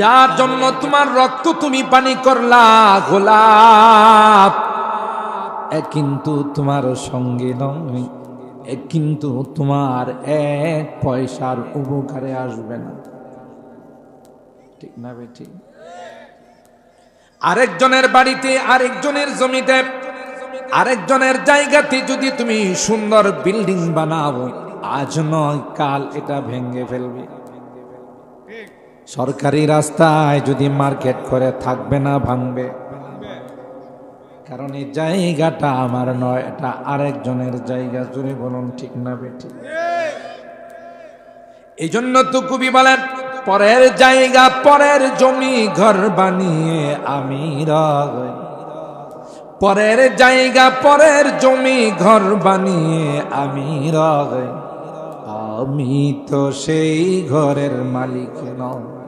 যার জন্য তোমার রক্ত তুমি পানি করলা, গোলাপ। কিন্তু তোমার সঙ্গে নয় কিন্তু তোমার এক পয়সার উপকারে আসবে না। ঠিক না বেটি? আরেকজনের বাড়িতে, আরেকজনের জমিতে, আরেকজনের জায়গাতে যদি তুমি সুন্দর বিল্ডিং বানাও, আজ নয়, কাল এটা ভেঙে ফেলবে। সরকারি রাস্তায় যদি মার্কেট করে থাকবে না, ভাঙবে। কারণ এই জায়গাটা আমার নয়, এটা আরেকজনের জায়গা। জুড়ে বলুন, ঠিক না বেটি এই জন্য তো কবি বলেন, পরের জায়গা, পরের জমি ঘর বানিয়ে আমি পরের জায়গা, পরের জমি ঘর বানিয়ে আমি আমি তো সেই ঘরের মালিক নয়